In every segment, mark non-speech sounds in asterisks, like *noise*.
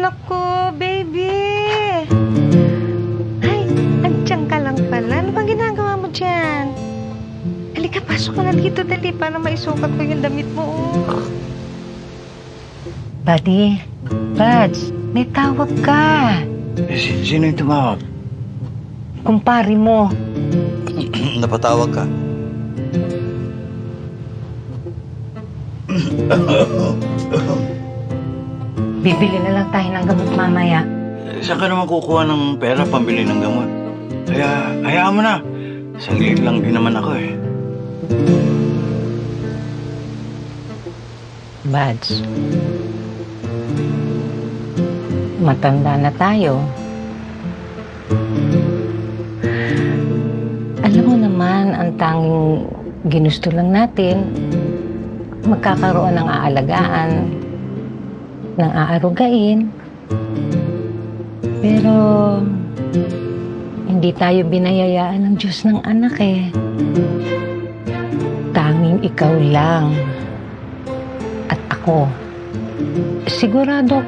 Anak ko, baby! Ay, andyan ka lang pala. Ano bang ginagawa mo dyan? Halika, pasok ka na dito, dali, para maisukat ko yung damit mo. oh. Buddy, Buds, may tawag ka. Eh, si- sino yung tumawag? Kumpari mo. *clears throat* Napatawag ka? *clears throat* Bibili na lang tayo ng gamot mamaya. Eh, Saan ka naman kukuha ng pera pambili ng gamot? Kaya, hayaan mo na. Saglit lang din naman ako eh. Buds, matanda na tayo. Alam mo naman, ang tanging ginusto lang natin, magkakaroon ng aalagaan, ng aarugain. Pero, hindi tayo binayayaan ng Diyos ng anak eh. Tanging ikaw lang at ako. Sigurado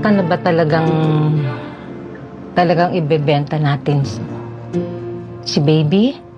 ka na ba talagang talagang ibebenta natin si- baby?